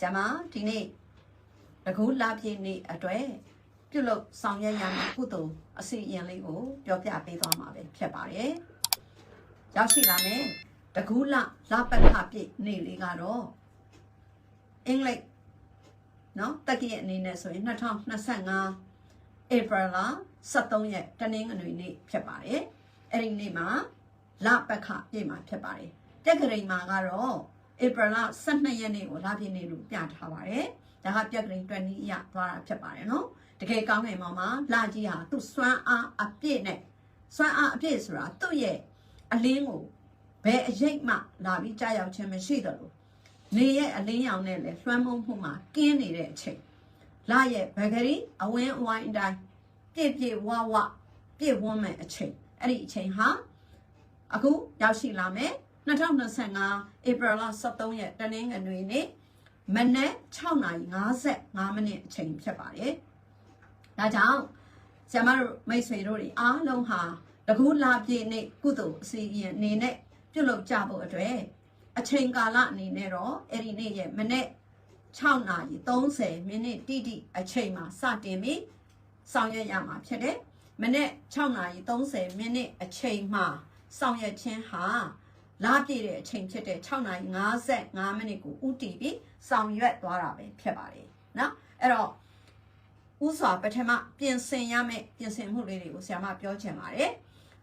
ဆရာမဒီနေ့တကူလာပြည့်နေ့အတွက်ပြုလုပ်ဆောင်ရွက်ရမယ့်ကုသိုလ်အစီအရင်လေးကိုပြောပြပေးသွားမှာပဲဖြစ်ပါတယ်။ရောက်ရှိလာမယ်တကူလာလာပတ်ခပြည့်နေ့လေးကတော့အင်္ဂလိပ်နော်တက္ကရာအနေနဲ့ဆိုရင်2025 April လ23ရက်တနင်္ဂနွေနေ့ဖြစ်ပါတယ်။အဲ့ဒီနေ့မှာလပတ်ခပြည့်မှာဖြစ်ပါတယ်။တက္ကရာမှာကတော့ April လ12ရက်နေ့ကိုလာပြည့်နေ့လို့ပြထားပါတယ်။ဒါကပြက်ကလေး20အရသွားတာဖြစ်ပါတယ်နော်။တကယ်ကောင်းငယ်မှာမှာလာကြီးဟာသူ့စွမ်းအားအပြည့်နဲ့စွမ်းအားအပြည့်ဆိုတာသူ့ရဲ့အလင်းကိုဘယ်အရိပ်မှလာပြီးကြားရောက်ခြင်းမရှိသလိုနေရဲ့အလင်းရောင်နဲ့လည်းလွှမ်းမိုးမှုမှာကင်းနေတဲ့အချိန်လာရဲ့ဘဂရီအဝင်းအဝိုင်းအတိုင်းပြည့်ပြည့်ဝဝပြည့်ဝန်းမဲ့အချိန်အဲ့ဒီအချိန်ဟာအခုရောက်ရှိလာမယ် 2025 April 23ရက်တနင်္ဂနွေနေ့မနက်6:55မိနစ်အချိန်ဖြစ်ပါတယ်။ဒါကြောင့်ဆရာမတို့မိတ်ဆွေတို့တွေအားလုံးဟာတကူလာပြည့်နေ့ကုသိုလ်အစီအရင်အနေနဲ့ပြုလုပ်ကြဖို့အတွက်အချိန်ကာလအနေနဲ့တော့အဲ့ဒီနေ့ရဲ့မနက်6:30မိနစ်တိတိအချိန်မှာစတင်ပြီးဆောင်ရွက်ရမှာဖြစ်တယ်။မနက်6:30မိနစ်အချိန်မှာဆောင်ရွက်ခြင်းဟာ လာပြည့်တဲ့အချိန်ဖြစ်တဲ့6:55မိနစ်ကိုဥတီပြီးဆောင်ရွက်သွားတာပဲဖြစ်ပါတယ်နော်အဲ့တော့ဥစွာပထမပြင်ဆင်ရမယ့်ပြင်ဆင်မှုလေးတွေကိုဆရာမပြောချင်ပါတယ်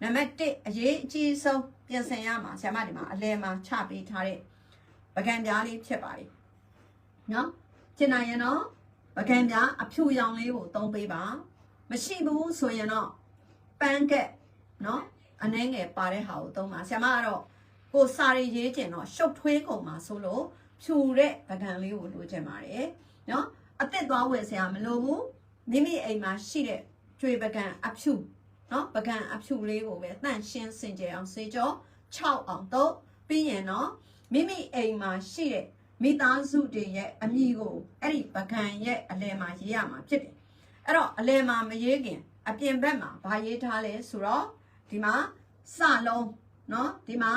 နံပါတ်1အရေးအကြီးဆုံးပြင်ဆင်ရမှာဆရာမဒီမှာအလဲမှာချပေးထားတဲ့ပကံပြားလေးဖြစ်ပါတယ်နော်ကျင်နိုင်ရင်တော့ပကံပြားအဖြူရောင်လေးကိုသုံးပေးပါမရှိဘူးဆိုရင်တော့ပန်းကက်နော်အနှဲငယ်ပါတဲ့ဟာကိုသုံးပါဆရာမကတော့ ကိုစာရီရေးကျင်တော့ရှုပ်ထွေးကုန်မှာဆိုလို့ဖြူတဲ့ပကံလေးကိုလိုချင်ပါတယ်နော်အသက်သွားဝယ်စရာမလိုဘူးမိမိအိမ်မှာရှိတဲ့ကျွေပကံအဖြူနော်ပကံအဖြူလေးကိုပဲတန့်ရှင်းစင်ကြယ်အောင်စေကြော6အောင်တော့ပြီးရင်တော့မိမိအိမ်မှာရှိတဲ့မိသားစုတွေရဲ့အမိကိုအဲ့ဒီပကံရဲ့အလဲမှာရေးရမှာဖြစ်တယ်အဲ့တော့အလဲမှာမရေးခင်အပြင်ဘက်မှာဗာရေးထားလဲဆိုတော့ဒီမှာစလုံးနော်ဒီမှာ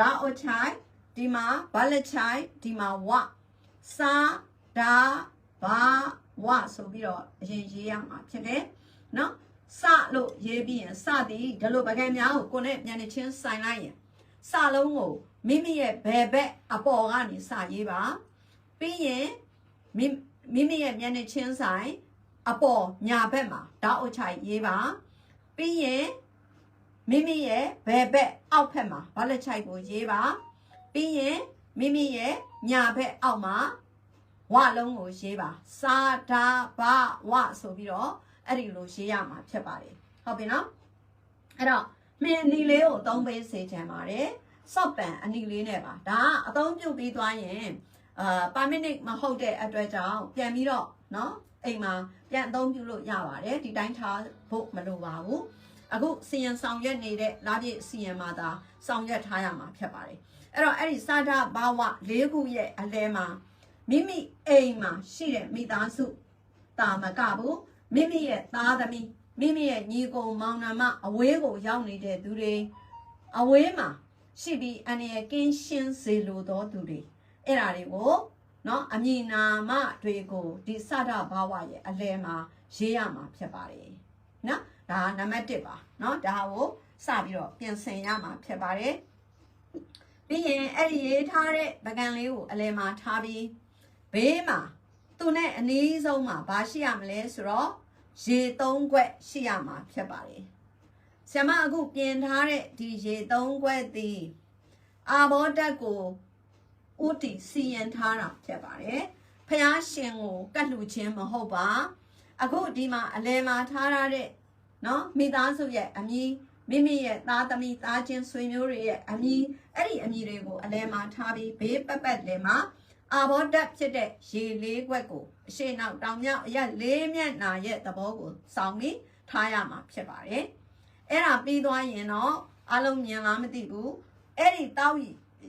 ဒါအချိုင်ဒီမှာဘလက်ချိုင်ဒီမှာဝစာဒါဘာဝဆိုပြီးတော့အရင်ရေးရမှာဖြစ်တယ်နော်စလို့ရေးပြီးရင်စသည်ဒီလိုပကံများကိုကိုနဲ့ပြန်နေချင်းဆိုင်လိုက်ရင်စလုံးကိုမိမိရဲ့ဘယ်ဘက်အပေါ်ကနေစရေးပါပြီးရင်မိမိမိရဲ့မျက်နှာချင်းဆိုင်အပေါ်ညာဘက်မှာဓာတ်အချိုင်ရေးပါပြီးရင် မိမိရဲ့ဘယ်ဘက်အောက်ဘက်မှာဘာလက်ချိုက်ကိုရေးပါပြီးရင်မိမိရဲ့ညာဘက်အောက်မှာဝလုံးကိုရေးပါစာဒါဘဝဆိုပြီးတော့အဲ့ဒီလိုရေးရမှာဖြစ်ပါတယ်ဟုတ်ပြီနော်အဲ့တော့မင်းအနီလေးကိုအသုံးပေးစေချင်ပါတယ်စော့ပန်အနီလေးနဲ့ပါဒါကအသုံးပြုပြီးသွားရင်အာပါမီနစ်မဟုတ်တဲ့အတွက်ကြောင့်ပြန်ပြီးတော့เนาะအိမ်မှာပြန်အသုံးပြုလို့ရပါတယ်ဒီတိုင်းထားဖို့မလိုပါဘူး အခုစီရင်ဆောင်ရွက်နေတဲ့လာပြည့်စီရင်မှာသာဆောင်ရွက်ထားရမှာဖြစ်ပါတယ်အဲ့တော့အဲ့ဒီစာဒဘာဝ၄ခုရဲ့အလဲမှာမိမိအိမ်မှာရှိတဲ့မိသားစုတာမကဘူးမိမိရဲ့သားသမီးမိမိရဲ့ညီကိုမောင်နှမအဝေးကိုရောက်နေတဲ့သူတွေအဝေးမှာရှိပြီးအနေရကင်းရှင်းစေလိုသောသူတွေအဲ့ဒါတွေကိုနော်အမည်နာမတွေကိုဒီစဒဘာဝရဲ့အလဲမှာရေးရမှာဖြစ်ပါတယ်နော် ဒါနံပါတ်1ပါเนาะဒါကိုစပြီးတော့ပြင်ဆင်ရမှာဖြစ်ပါတယ်ပြီးရင်အဲ့ဒီရေးထားတဲ့ပကံလေးကိုအလဲမှာထားပြီးဘေးမှာသူနဲ့အနည်းဆုံးမှာဘာရှိရမလဲဆိုတော့ရေသုံးခွက်ရှိရမှာဖြစ်ပါတယ်ဆ iam အခုပြင်ထားတဲ့ဒီရေသုံးခွက်သည်အာဘောဓာတ်ကိုဥတီစီရင်ထားတာဖြစ်ပါတယ်ဖះရှင်ကိုကတ်လူချင်းမဟုတ်ပါအခုဒီမှာအလဲမှာထားရတဲ့ နော်မိသားစုရဲ့အမည်မိမိရဲ့သားသမီးသားချင်းဆွေမျိုးတွေရဲ့အမည်အဲ့ဒီအမည်တွေကိုအလဲမှာထားပြီးဘေးပတ်ပတ်လဲမှာအာဘောဓာတ်ဖြစ်တဲ့ရေလေးခွက်ကိုအရှိနောက်တောင်မြောက်အရက်လေးမျက်နာရဲ့သဘောကိုစောင်းပြီးထားရမှာဖြစ်ပါတယ်အဲ့ဒါပြီးသွားရင်တော့အလုံးမြင်လားမသိဘူးအဲ့ဒီတောက်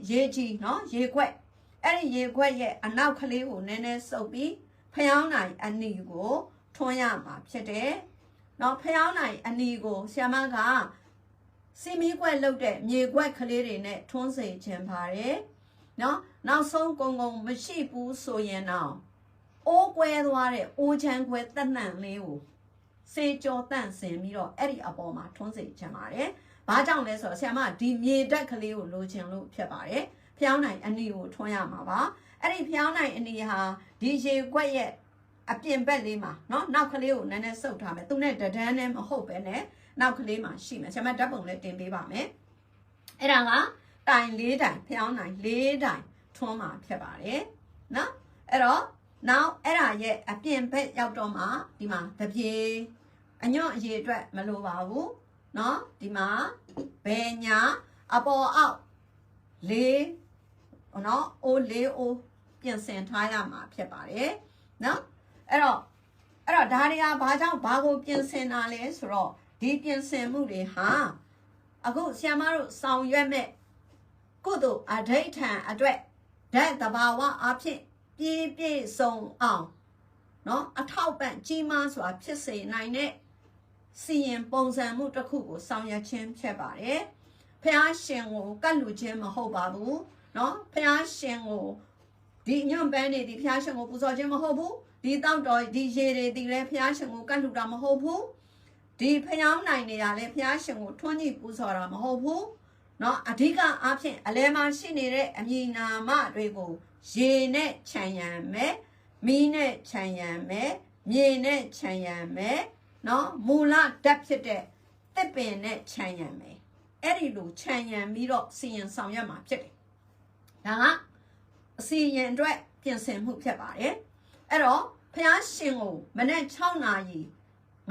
ရေကြီးနော်ရေခွက်အဲ့ဒီရေခွက်ရဲ့အနောက်ကလေးကိုနည်းနည်းစုပ်ပြီးဖျောင်းနိုင်အနီကိုထွန်းရမှာဖြစ်တယ် နော်ဖျောင်းနိုင်အနီကိုဆ iam ကစီမီကွက်လုတ်တဲ့မြေကွက်ကလေးတွေနဲ့ထွန်းစေခြင်းပါတယ်နော်နောက်ဆုံးကုံကုံမရှိဘူးဆိုရင်တော့အိုးကွဲသွားတဲ့အိုးချမ်းကွဲတက်နှံလေးကိုစေကြောတန့်စင်ပြီးတော့အဲ့ဒီအပေါ်မှာထွန်းစေချင်ပါတယ်။ဘာကြောင့်လဲဆိုတော့ဆရာမဒီမြေတက်ကလေးကိုလိုချင်လို့ဖြစ်ပါတယ်။ဖျောင်းနိုင်အနီကိုထွန်းရမှာပါ။အဲ့ဒီဖျောင်းနိုင်အနီဟာဒီရေခွက်ရဲ့ အပြင်ဘက်လေးမှာเนาะနောက်ကလေးကိုနည်းနည်းဆုပ်ထားမယ်။သူနဲ့တဒန်းနဲ့မဟုတ်ပဲနဲ့နောက်ကလေးမှာရှိမယ်။ဆရာမဓာတ်ပုံလေးတင်ပေးပါမယ်။အဲ့ဒါကတိုင်၄တိုင်ဖျောင်းနိုင်၄တိုင်ထွန်းမှာဖြစ်ပါတယ်။နော်အဲ့တော့နောက်အဲ့ဒါရဲ့အပြင်ဘက်ရောက်တော့မှဒီမှာတပြေအညွန့်အရေးအတွက်မလိုပါဘူးเนาะဒီမှာဘယ်ညာအပေါ်အောက်လေးเนาะအိုးလေးအိုးပြင်ဆင်ထားရမှာဖြစ်ပါတယ်เนาะ အဲ့တော့အဲ့တော့ဒါတွေကဘာကြောင့်ဘာကိုပြင်ဆင်တာလဲဆိုတော့ဒီပြင်ဆင်မှုတွေဟာအခုဆီယမတို့ဆောင်ရွက်မဲ့ကုသိုလ်အဋိဋ္ဌံအတွက်ဓာတ်တဘာဝအဖြစ်ပြည့်ပြည့်စုံအောင်เนาะအထောက်ပံ့ကြီးမားစွာဖြစ်စေနိုင်တဲ့စီရင်ပုံစံမှုတစ်ခုကိုဆောင်ရွက်ခြင်းဖြစ်ပါတယ်ဖះရှင်ကိုကတ်လူခြင်းမဟုတ်ပါဘူးเนาะဖះရှင်ကိုဒီညွန့်ပန်းနေဒီဖះရှင်ကိုပူဇော်ခြင်းမဟုတ်ဘူး ဒီတောက်တော်ဒီရေတွေဒီလည်းဖះရှင်ကိုကတ်လူတာမဟုတ်ဘူးဒီဖျောင်းနိုင်နေရလဲဖះရှင်ကိုထွန်းညှိပူဇော်တာမဟုတ်ဘူးเนาะအဓိကအားဖြင့်အလဲမှာရှိနေတဲ့အမည်နာမတွေကိုရေနဲ့ခြံရံမယ်မီးနဲ့ခြံရံမယ်မြေနဲ့ခြံရံမယ်เนาะမူလဓာတ်ဖြစ်တဲ့တစ်ပင်နဲ့ခြံရံမယ်အဲ့ဒီလိုခြံရံပြီးတော့စီရင်ဆောင်ရွက်မှာဖြစ်တယ်ဒါကအစီရင်အတွက်ပြင်ဆင်မှုဖြစ်ပါတယ် အဲ့တော့ဖះရှင်ကိုမနေ့6နာရီ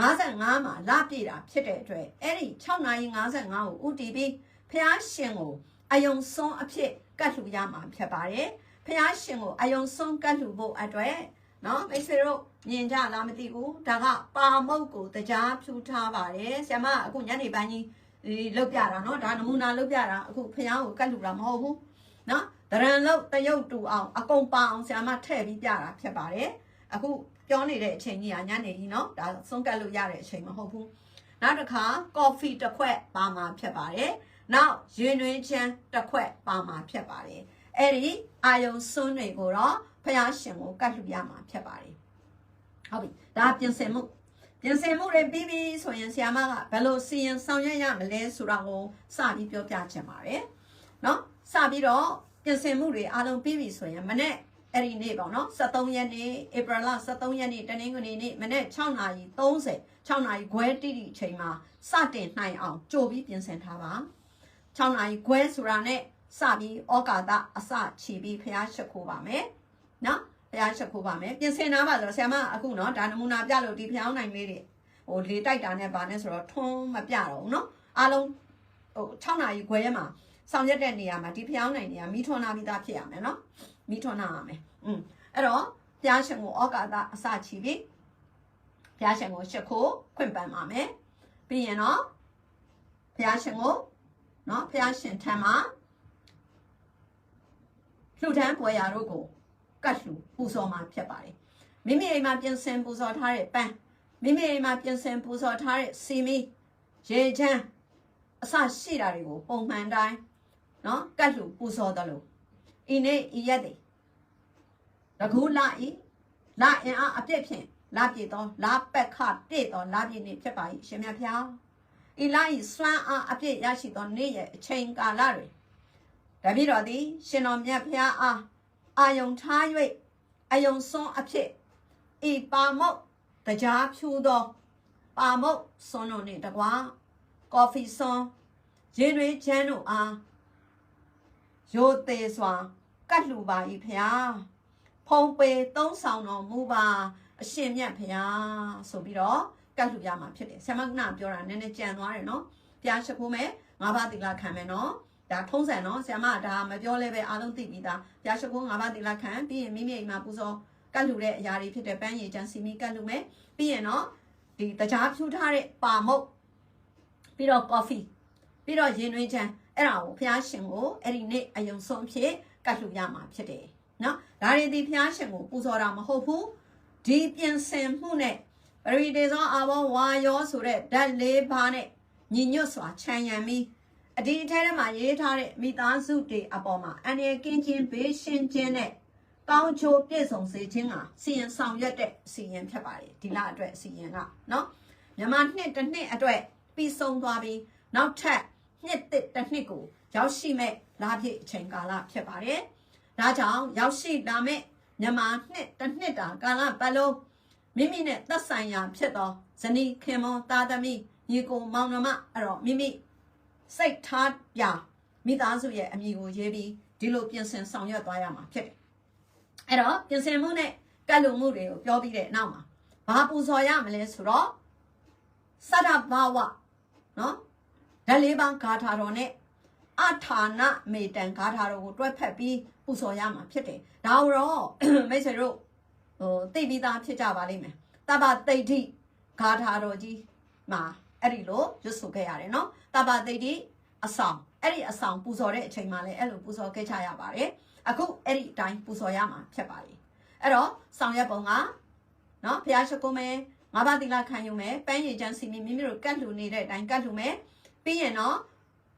55မှာလပြည့်တာဖြစ်တဲ့အတွက်အဲ့ဒီ6နာရီ55ကိုဥတီပြီးဖះရှင်ကိုအယုံစွန်းအဖြစ်ကတ်လှူရမှာဖြစ်ပါတယ်ဖះရှင်ကိုအယုံစွန်းကတ်လှူဖို့အတွက်နော်မိတ်ဆွေတို့မြင်ကြလားမသိဘူးဒါကပါမုတ်ကိုတကြားဖြူထားပါတယ်ဆ iam မအခုညနေပိုင်းကြီးဒီလောက်ပြတာနော်ဒါနမူနာလောက်ပြတာအခုဖះကိုကတ်လှူတာမဟုတ်ဘူးနော် တရံလောက်တရုတ်တူအောင်အကုန်ပါအောင်ဆ iam မထည့်ပြီးပြတာဖြစ်ပါတယ်အခုပြောနေတဲ့အချိန်ကြီးကညနေကြီးနော်ဒါဆုံးကတ်လို့ရတဲ့အချိန်မဟုတ်ဘူးနောက်တစ်ခါကော်ဖီတစ်ခွက်ပါမှာဖြစ်ပါတယ်နောက်ရင်တွင်ချမ်းတစ်ခွက်ပါမှာဖြစ်ပါတယ်အဲ့ဒီအာယုံစွန်းတွေကိုတော့ဖះရှင်ကိုကတ်လှူရမှာဖြစ်ပါတယ်ဟုတ်ပြီဒါပြင်ဆင်မှုပြင်ဆင်မှုတွေပြီးပြီဆိုရင်ဆ iam ကဘယ်လိုစီရင်ဆောင်ရွက်ရမလဲဆိုတာကိုစပြီးပြောပြချင်ပါတယ်เนาะစပြီးတော့ ပြင်ဆင်မှုတွေအားလုံးပြီးပြီဆိုရင်မနေ့အဲ့ဒီနေ့ပေါ့နော်73ရက်နေ့ဧပြီလ73ရက်နေ့တနင်္ဂနွေနေ့မနေ့6:30 6နာရီခွဲတိတိအချိန်မှာစတင်နိုင်အောင်ကြိုပြီးပြင်ဆင်ထားပါ6နာရီခွဲဆိုတာနဲ့စပြီးဩကာသအစချီပြီးဖျားရှိခိုးပါမယ်နော်ဖျားရှိခိုးပါမယ်ပြင်ဆင်ထားပါဆိုတော့ဆရာမအခုနော်ဒါနမူနာပြလို့ဒီဖျောင်းနိုင်လေးတွေဟိုလေတိုက်တာနဲ့ဗာနဲ့ဆိုတော့ထွန်းမပြတော့ဘူးနော်အားလုံးဟို6နာရီခွဲမှာ ဆောင်ရွက်တဲ့နေရာမှာဒီဖျောင်းနိုင်နေရာမိထွန်းနာပြီးသားဖြစ်ရမယ်နော်မိထွန်းနာရမယ်อืมအဲ့တော့ဖျားရှင်ကိုဩကာသအစချီပြီးဖျားရှင်ကိုရှ िख ိုးခွင့်ပန်းပါမယ်ပြီးရင်တော့ဖျားရှင်ကိုနော်ဖျားရှင်ထံမှာလှူဒန်းပွဲရာတို့ကိုကတ်လှူပူဇော်မှာဖြစ်ပါတယ်မိမိအိမ်မှာပြင်ဆင်ပူဇော်ထားတဲ့ပန်းမိမိအိမ်မှာပြင်ဆင်ပူဇော်ထားတဲ့စီမီရေချမ်းအစရှိတာတွေကိုပုံမှန်တိုင်း နော်ကတ်လှူပူဇော်တယ်လို့ဤနေ့ဤရက်တွေတကူလာဤလာအင်အားအပြည့်ဖြင့်လာပြည့်သောလာပက်ခပြည့်သောလာပြည့်နေဖြစ်ပါ၏ရှင်မြတ်ဖျားဤလာဤစွမ်းအားအပြည့်ရရှိသောနေ့ရဲ့အချိန်ကာလတွေတပည့်တော်သည် ရှင်တော်မြတ်ဖျားအားအာယုံထား၍အယုံစွန်းအဖြစ်ဤပါမုတ်တရားဖြူသောပါမုတ်စွန်းတို့နှင့်တကွာကော်ဖီစွန်းရေတွေချမ်းတို့အား ရိုသေးစွာကတ်လှူပါ၏ဖျားဖုံပေသုံးဆောင်တော်မူပါအရှင်မြတ်ဖျားဆိုပြီးတော့ကတ်လှူရမှာဖြစ်တယ်ဆရာမကနာပြောတာနည်းနည်းကြံသွားတယ်နော်ဖျားရှိခိုးမယ်ငါးပါးသီလခံမယ်နော်ဒါထုံးစံနော်ဆရာမဒါမပြောလဲပဲအားလုံးသိပြီးသားဖျားရှိခိုးငါးပါးသီလခံပြီးရင်မိမိအိမ်မှာပူဇော်ကတ်လှူတဲ့အရာတွေဖြစ်တဲ့ပန်းရည်ချမ်းစီမီကတ်လှူမယ်ပြီးရင်တော့ဒီတကြားဖြူထားတဲ့ပါမုတ်ပြီးတော့ကော်ဖီပြီးတော့ရင်တွင်းချမ်း အဲ့ဒါကိုဖျားရှင်ကိုအဲ့ဒီနေ့အယုံဆုံးဖြစ်ကတ်လှူရမှာဖြစ်တယ်နော်ဒါတွေဒီဖျားရှင်ကိုပူဇော်တာမဟုတ်ဘူးဒီပြင်ဆင်မှုနဲ့ပရိဒေသောအဘောဝါယောဆိုတဲ့ဓာတ်လေးပါးနဲ့ညီညွတ်စွာခြံရံပြီးအဒီအထဲထဲမှာရေးထားတဲ့မိသားစုတွေအပေါ်မှာအန်ရကင်းချင်းဘေးရှင်းခြင်းနဲ့ကောင်းချိုးပြည့်စုံစေခြင်းကစီရင်ဆောင်ရွက်တဲ့အစီရင်ဖြစ်ပါတယ်ဒီလအတွက်အစီရင်ကနော်မြန်မာနှစ်တစ်နှစ်အတွက်ပြီးဆုံးသွားပြီးနောက်ထပ် နှစ်တစ်တစ်နှစ်ကိုရောက်ရှိမဲ့လာပြည့်အချိန်ကာလဖြစ်ပါတယ်ဒါကြောင့်ရောက်ရှိလာမဲ့မြန်မာနှစ်တစ်နှစ်တာကာလပတ်လုံးမိမိနဲ့သက်ဆိုင်ရာဖြစ်သောဇနီးခင်မွန်သားသမီးညီကိုမောင်နှမအဲ့တော့မိမိစိတ်ထားပြမိသားစုရဲ့အမိကိုရေးပြီးဒီလိုပြင်ဆင်ဆောင်ရွက်သွားရမှာဖြစ်တယ်အဲ့တော့ပြင်ဆင်မှုနဲ့ကတ်လူမှုတွေကိုပြောပြီးတဲ့နောက်မှာဘာပူဇော်ရမလဲဆိုတော့စရဘာဝနော် ဓာတ်လေးပါးဂါထာတော်နဲ့အထာဏမေတံဂါထာတော်ကိုတွဲဖက်ပြီးပူဇော်ရမှာဖြစ်တယ်ဒါတော့မိတ်ဆွေတို့ဟိုသိပြီးသားဖြစ်ကြပါလိမ့်မယ်တပ္ပတိဋ္ဌိဂါထာတော်ကြီးမှာအဲ့ဒီလိုရွတ်ဆိုခဲ့ရတယ်နော်တပ္ပတိဋ္ဌိအဆောင်အဲ့ဒီအဆောင်ပူဇော်တဲ့အချိန်မှာလည်းအဲ့လိုပူဇော်ခဲ့ကြရပါတယ်အခုအဲ့ဒီအတိုင်းပူဇော်ရမှာဖြစ်ပါလေအဲ့တော့ဆောင်ရွက်ပုံကနော်ဘုရားရှိခိုးမယ်ငါးပါးသီလခံယူမယ်ပန်းရည်ချမ်းစီမိမိမိတို့ကတ်လှူနေတဲ့အတိုင်းကတ်လှူမယ် ပြီးရင်တော့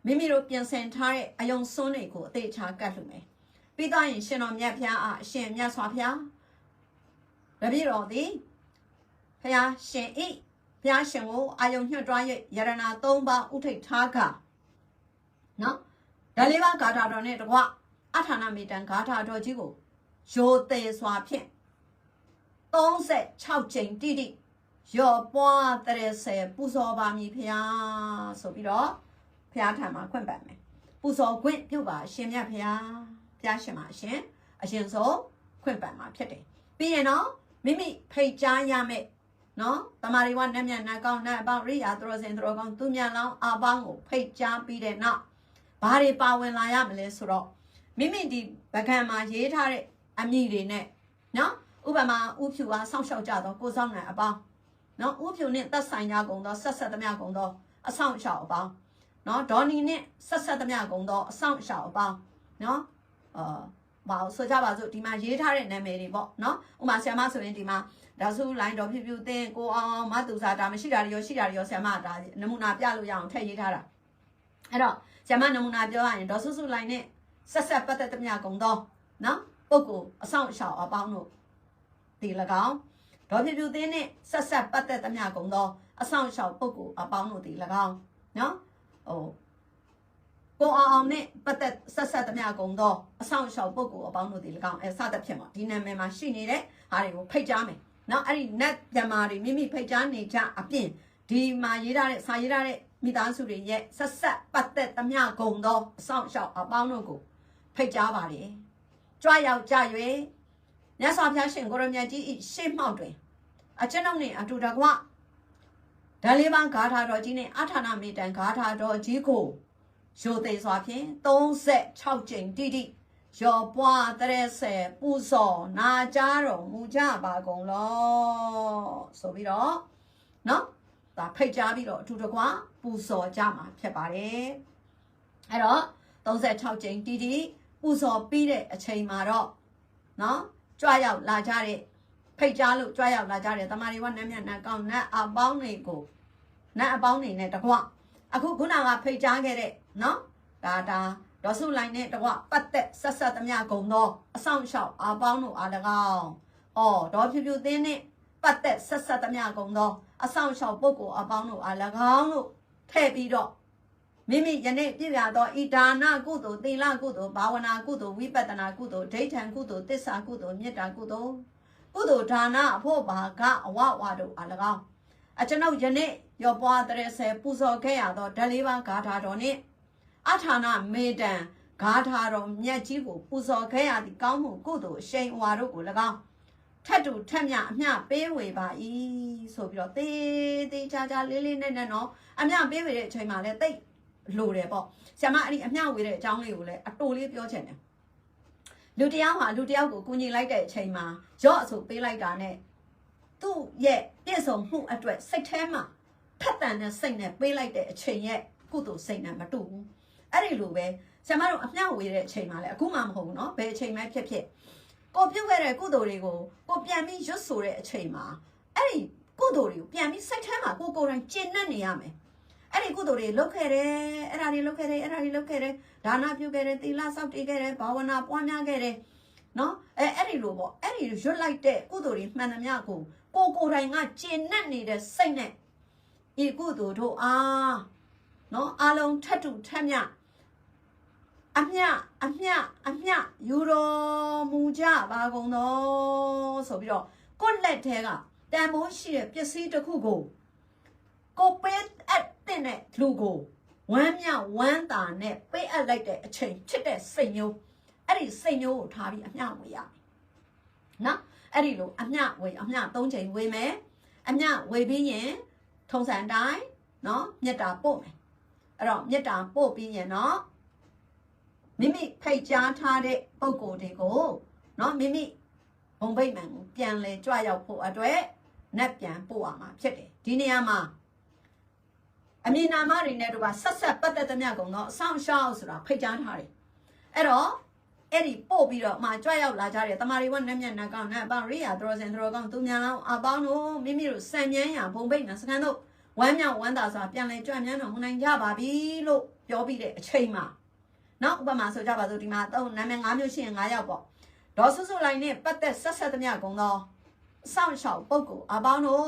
မိမိတို့ပြင်ဆင်ထားတဲ့အယုံစွန်းတွေကိုအသေးချာကတ်လှူမယ်ပြီးတော့ရင်ရှင်တော်မြတ်ဖျားအားအရှင်မြတ်စွာဘုရားတပည့်တော်သည်ဖျားရှင်ဤဘုရားရှင်ကိုအာယုံညွှတ်တွား၍ယရနာ၃ပါးဥထိတ်ထားကနော်ဒါလေးပါဂါထာတော်နဲ့တကွအထာဏမေတံဂါထာတော်ကြီးကိုရိုသေစွာဖြင့်36ကြိမ်တိတိ ရော်ပွားတရဆယ်ပူဇော်ပါမည်ဖျားဆိုပြီးတော့ဖျားထံမှာခွင့်ပန်မယ်ပူဇော်ခွင့်ပြုပါအရှင်မြတ်ဖျားဖျားရှင်ပါအရှင်အရှင်ဆုံးခွင့်ပန်မှာဖြစ်တယ်ပြီးရင်တော့မိမိဖိတ်ကြားရမယ်နော်တမာရီဝနတ်မြတ်နတ်ကောင်းနတ်အပေါင်းရိယာသူတော်စင်သူတော်ကောင်းသူမြတ်လောင်းအပေါင်းကိုဖိတ်ကြားပြီးတဲ့နောက်ဘာတွေပါဝင်လာရမလဲဆိုတော့မိမိဒီဗကံမှာရေးထားတဲ့အမည်တွေနဲ့နော်ဥပမာဥဖြူအားစောင့်ရှောက်ကြတော့ကိုဆောင်ငံအပေါင်း နော်ဥဖြူနဲ့သက်ဆိုင်ကြကုန်သောဆက်ဆက်သမျှကုန်သောအဆောင်ရှောက်အပေါင်းနော်ဒေါ်နီနဲ့ဆက်ဆက်သမျှကုန်သောအဆောင်ရှောက်အပေါင်းနော်အာဘာလို့ဆိုကြပါစို့ဒီမှာရေးထားတဲ့နာမည်တွေပေါ့နော်ဥပမာဆရာမဆိုရင်ဒီမှာဒါစုလိုင်းတော်ဖြူဖြူတင်းကိုအောင်မသူစားဒါမရှိတာတွေရောရှိတာတွေရောဆရာမဒါနမူနာပြလို့ရအောင်ထည့်ရေးထားတာအဲ့တော့ဆရာမနမူနာပြောရရင်ဒေါ်စုစုလိုင်းနဲ့ဆက်ဆက်ပတ်သက်သမျှကုန်သောနော်ပုဂ္ဂိုလ်အဆောင်ရှောက်အပေါင်းတို့ဒီ၎င်း ဒေါ်ဖြူဖြူတင်းနဲ့ဆက်ဆက်ပတ်သက်သမျှကုန်သောအဆောင်ရှောက်ပုဂ္ဂိုလ်အပေါင်းတို့ဒီ၎င်းနော်ဟိုကိုအောင်အောင်နဲ့ပတ်သက်ဆက်ဆက်သမျှကုန်သောအဆောင်ရှောက်ပုဂ္ဂိုလ်အပေါင်းတို့ဒီ၎င်းအဲစသဖြင့်ပေါ့ဒီနာမည်မှာရှိနေတဲ့ဟာတွေကိုဖိတ်ကြားမယ်နော်အဲ့ဒီ net ပြန်မာတွေမိမိဖိတ်ကြားနေကြအပြင်ဒီမှာရေးထားတဲ့စာရေးထားတဲ့မိသားစုတွေရဲ့ဆက်ဆက်ပတ်သက်သမျှကုန်သောအဆောင်ရှောက်အပေါင်းတို့ကိုဖိတ်ကြားပါတယ်ကြွရောက်ကြ၍မြတ်စွာဘုရားရှင်ကိုရမြတ်ကြီးဤရှေ့မှောက်တွင် အကျွန်ုပ်နှင့်အတူတကွဓာလေးပါးဂါထာတော်ကြီးနှင့်အထာဏမေတံဂါထာတော်ကြီးကိုရိုသေစွာဖြင့်36ကြိမ်တိတိရော်ပွားတရဲဆယ်ပူဇော်နာကြားတော်မူကြပါကုန်လောဆိုပြီးတော့เนาะဒါဖိတ်ကြားပြီးတော့အတူတကွပူဇော်ကြမှာဖြစ်ပါတယ်အဲ့တော့36ကြိမ်တိတိပူဇော်ပြီးတဲ့အချိန်မှာတော့เนาะကြွရောက်လာကြတဲ့ ဖိတ်ကြားလို့ကြွရောက်လာကြတယ်တမန်တွေကနတ်မြတ်နတ်ကောင်းနတ်အပေါင်းတွေကိုနတ်အပေါင်းတွေနဲ့တကွအခုခုနကဖိတ်ကြားခဲ့တဲ့နော်ဒါဒါဒေါ်စုလိုင်းနဲ့တကွပတ်သက်ဆက်ဆက်သမျှဂုံသောအဆောင်ရှောက်အပေါင်းတို့အား၎င်းအော်ဒေါ်ဖြူဖြူသင်းနဲ့ပတ်သက်ဆက်ဆက်သမျှဂုံသောအဆောင်ရှောက်ပုဂ္ဂိုလ်အပေါင်းတို့အား၎င်းတို့ထည့်ပြီးတော့မိမိယနေ့ပြည့်ပြသောဣဒါနကုသိုလ်သီလကုသိုလ်ဘာဝနာကုသိုလ်ဝိပဿနာကုသိုလ်ဒိဋ္ဌံကုသိုလ်သစ္စာကုသိုလ်မေတ္တာကုသိုလ် ကုသိုလ်ဒါနအဖို့ဘာကအဝဝါတို့အား၎င်းအကျွန်ုပ်ယနေ့ရောပွားတဲ့ဆယ်ပူဇော်ခဲ့ရသောဓာလေးပါးဂါထာတော်နှင့်အထာဏမေတံဂါထာတော်မြတ်ကြီးကိုပူဇော်ခဲ့ရသည့်ကောင်းမှုကုသိုလ်အရှိန်အဝါတို့ကို၎င်းထက်တူထက်မြအမျှပေးဝေပါ၏ဆိုပြီးတော့တေးတေးချာချာလေးလေးနဲ့နဲ့နော်အမျှပေးဝေတဲ့အချိန်မှာလည်းတိတ်လိုတယ်ပေါ့ဆ iam အဲ့ဒီအမျှဝေတဲ့အကြောင်းလေးကိုလည်းအတူလေးပြောချင်တယ် လူတယောက်ဟာလူတယောက်ကိုကူညီလိုက်တဲ့အချိန်မှာရော့အဆိုပေးလိုက်တာနဲ့သူ့ရဲ့ပြည့်စုံမှုအတွက်စိတ်ထဲမှာထက်တန်တဲ့စိတ်နဲ့ပေးလိုက်တဲ့အချိန်ရဲ့ကုသိုလ်စိတ်နဲ့မတူဘူးအဲ့ဒီလိုပဲဆ iam တို့အမျှဝေတဲ့အချိန်မှာလည်းအခုမှမဟုတ်ဘူးเนาะဘယ်အချိန်မှဖြစ်ဖြစ်ကိုပြုတ်ခဲ့တဲ့ကုသိုလ်တွေကိုကိုပြန်ပြီးရွတ်ဆိုတဲ့အချိန်မှာအဲ့ဒီကုသိုလ်တွေကိုပြန်ပြီးစိတ်ထဲမှာကိုကိုယ်တိုင်ကျင့်နေနေရမယ် အဲ့ဒီကုသိုလ်တွေလုပ်ခဲ့တယ်အဲ့ဒါတွေလုပ်ခဲ့တယ်အဲ့ဒါတွေလုပ်ခဲ့တယ်ဒါနပြုခဲ့တယ်သီလစောင့်တည်ခဲ့တယ်ဘာဝနာပွားများခဲ့တယ်နော်အဲအဲ့ဒီလိုပေါ့အဲ့ဒီရွတ်လိုက်တဲ့ကုသိုလ်တွေမှန်သမျှကိုကိုကိုယ်တိုင်ကကျင့်내နေတဲ့စိတ်နဲ့ဤကုသိုလ်တို့အားနော်အလုံးထပ်တူထပ်မြအမြအမြအမြယူတော်မူကြပါကုန်သောဆိုပြီးတော့ကိုယ့်လက်ထဲကတန်မိုးရှိတဲ့ပစ္စည်းတစ်ခုကိုကိုပေးအပ် တဲ့လူကိုဝမ်းမြောက်ဝမ်းသာနဲ့ပေးအပ်လိုက်တဲ့အချိန်ဖြစ်တဲ့စိတ်မျိုးအဲ့ဒီစိတ်မျိုးကိုထားပြီးအမျှဝေရမယ်နော်အဲ့ဒီလိုအမျှဝေအမျှ၃ချိန်ဝေမယ်အမျှဝေပြီးရင်ထုံစံတိုင်းနော်မေတ္တာပို့မယ်အဲ့တော့မေတ္တာပို့ပြီးရင်နော်မိမိဖိတ်ကြားထားတဲ့ပုံကိုယ်တွေကိုနော်မိမိဘုံဗိတ်မှန်ကိုပြန်လဲကြွရောက်ဖို့အတွက်နက်ပြန်ပို့ရမှာဖြစ်တယ်ဒီနေရာမှာ အမည်နာမတွေနဲ့တို့ကဆက်ဆက်ပတ်သက်သမျှကုန်တော့အဆောင်ရှောက်ဆိုတာဖိတ်ကြားထားတယ်အဲ့တော့အဲ့ဒီပို့ပြီးတော့မှကြွရောက်လာကြတယ်တမာရီဝနက်မျက်နှာကောင်းနဲ့ပရိယာသရောစင်သရောကောင်းသူများအောင်အပေါင်းတို့မိမိတို့စံမြန်းရဘုံဘိတ်နဲ့စကန်တို့ဝမ်းမြောက်ဝမ်းသာစွာပြန်လဲကြွမြန်းတော်မနိုင်ကြပါပြီလို့ပြောပြီးတဲ့အချိန်မှာနောက်ဥပမာဆိုကြပါစို့ဒီမှာတော့နာမည်၅မျိုးရှိရင်၅ယောက်ပေါ့ဒေါ်ဆုစုလိုင်းနဲ့ပတ်သက်ဆက်ဆက်သမျှကုန်တော့အဆောင်ရှောက်ပုတ်ကိုအပေါင်းတို့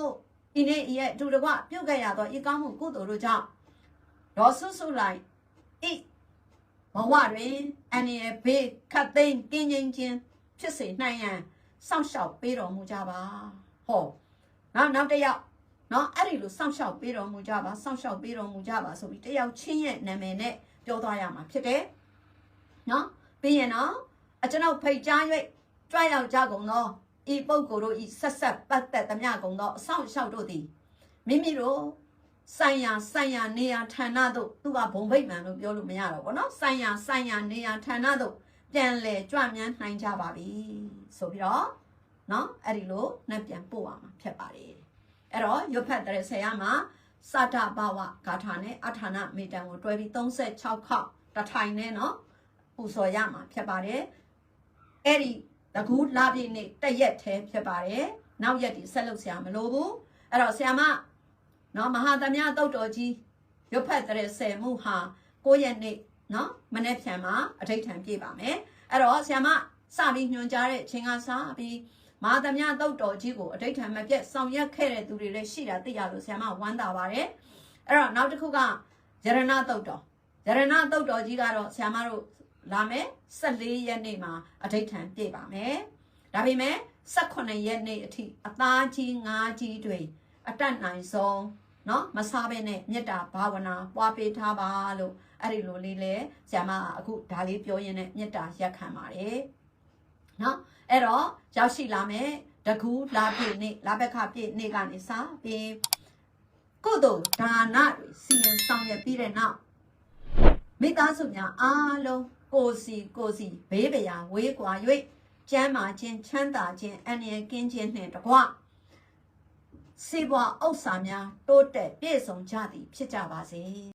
ဤနေ့ဤရဲ့အတူတကွပြုတ်ခဲ့ရသောဤကောင်းမှုကုသိုလ်တို့ကြောင့်ဒေါ်ဆုစုလိုက်ဤဘဝတွင်အန္တရာယ်ဘေးခတ်သိမ်းကင်းငြိမ်းခြင်းဖြစ်စေနိုင်ရန်စောင့်ရှောက်ပေးတော်မူကြပါဟောနောက်နောက်တစ်ယောက်နော်အဲ့ဒီလိုစောင့်ရှောက်ပေးတော်မူကြပါစောင့်ရှောက်ပေးတော်မူကြပါဆိုပြီးတစ်ယောက်ချင်းရဲ့နာမည်နဲ့ပြောသွားရမှာဖြစ်တယ်နော်ပြီးရင်တော့အကျွန်ုပ်ဖိတ်ကြား၍ကြွရောက်ကြကုန်သော ဤပုဂ္ဂိုလ်တို့ဤဆက်ဆက်ပတ်သက်သမျှကုန်သောအဆောင်ရှောက်တို့သည်မိမိတို့ဆိုင်ရာဆိုင်ရာနေရာဌာနတို့သူကဘုံဗိတ်မှန်လို့ပြောလို့မရတော့ဘောနော်ဆိုင်ရာဆိုင်ရာနေရာဌာနတို့ပြန်လဲကြွမြန်းနိုင်ကြပါပြီဆိုပြီးတော့နော်အဲ့ဒီလိုနှက်ပြန်ပို့ရမှာဖြစ်ပါတယ်အဲ့တော့ရွတ်ဖတ်တဲ့ဆရာမှာစတဘဝဂါထာနဲ့အထာဏမေတံကိုတွဲပြီး36ခေါက်တစ်ထိုင်နဲ့နော်ပူဇော်ရမှာဖြစ်ပါတယ်အဲ့ဒီ တကူလာပြည့်နေ့တရက်သေးဖြစ်ပါတယ်နောက်ရက်ဒီဆက်လုပ်ဆရာမလိုဘူးအဲ့တော့ဆရာမနော်မဟာသမယတုတ်တော်ကြီးရွတ်ဖတ်တဲ့ဆယ်မှုဟာ9ရက်နေ့နော်မနေ့ဖြန်မှာအထိတ်ထံပြည့်ပါမယ်အဲ့တော့ဆရာမစပြီးညွှန်ကြားတဲ့အချိန်ကစပြီးမဟာသမယတုတ်တော်ကြီးကိုအထိတ်ထံမပြတ်ဆောင်ရွက်ခဲ့တဲ့သူတွေလည်းရှိတာသိရလို့ဆရာမဝမ်းသာပါတယ်အဲ့တော့နောက်တစ်ခုကရဏတုတ်တော်ရဏတုတ်တော်ကြီးကတော့ဆရာမတို့ လာမယ်14ရက်နေ့မှာအဋိဋ္ဌံပြည့်ပါမယ်ဒါပေမဲ့18ရက်နေ့အထိအသားကြီးငါးကြီးတွေအတက်နိုင်ဆုံးเนาะမစားဘဲနဲ့မေတ္တာဘာဝနာပွားပေးထားပါလို့အဲ့ဒီလိုလေးလဲဆရာမအခုဒါလေးပြောရင်းနဲ့မေတ္တာရက်ခံပါတယ်เนาะအဲ့တော့ရောက်ရှိလာမယ်တကူလာပြည့်နေ့လာဘက်ခပြည့်နေ့ကနေစပြီးကုသိုလ်ဒါနတွေစီရင်ဆောင်ရွက်ပြီးတဲ့နောက်မိသားစုများအားလုံး ကိုစီကိုစီဘေးပရာဝေးကွာ၍ကျမ်းမာခြင်းချမ်းသာခြင်းအန္တရာယ်ကင်းခြင်းနှင့်တကွစေဘွားဥစ္စာများတိုးတက်ပြည့်စုံကြသည်ဖြစ်ကြပါစေ